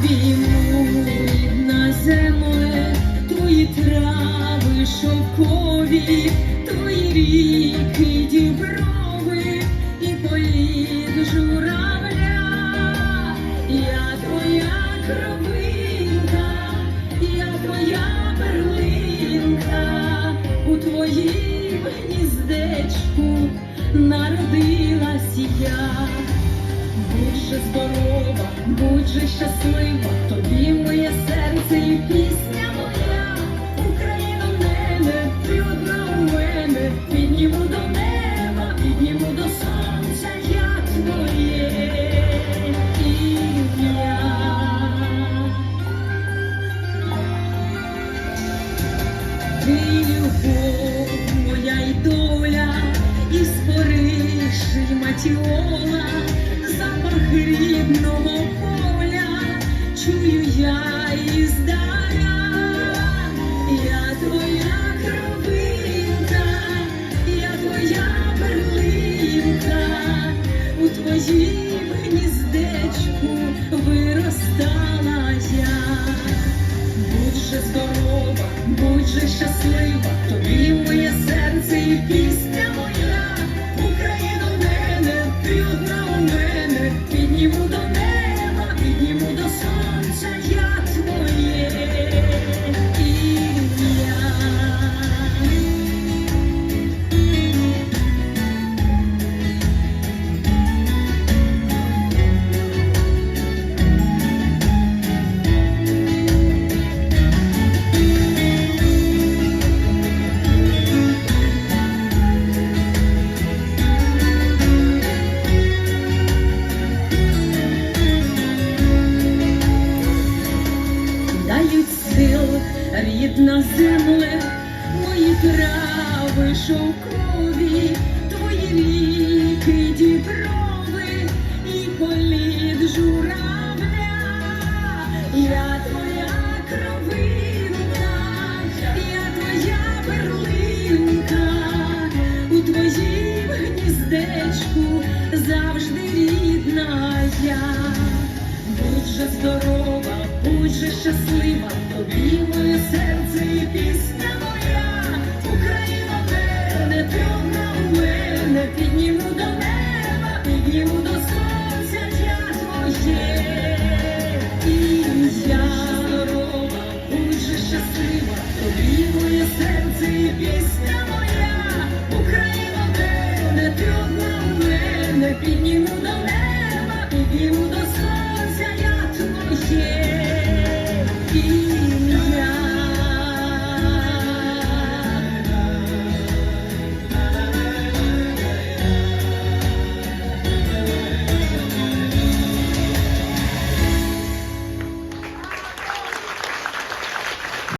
обійму земле, твої трави шовкові, твої ріки діброви і політ журавля, я твоя кровинка, я твоя перлинка у твоїм гніздечку народилась я. Будь же здорова, будь же щаслива, тобі моє серце і пісня моя. Україна в мене, ти одна у мене, підніму до неба, підніму до сонця, я твоє ім'я. Ти любов, моя й доля, і спориш, і матіола, запах рідного поля, чую я іздаля, я твоя кровинка, я твоя перлинка, у твоїм гніздечку виростала я. Будь же здорова, будь же щаслива, тобі моє серце і пісня рідна земле, мої трави шовкові, твої ріки діброви і політ журавля. Я твоя кровинка, я твоя перлинка, у твоїм гніздечку завжди рідна я. Будь же здорова, будь щаслива, тобі моє серце і пісня моя, Україна мене, трьомна у мене, підніму до неба, підніму до сонця я твоє, і я здорова, будь щаслива, тобі моє серце і пісня моя, Україна мене, трьомна у мене, підніму до неба, підніму до сонця.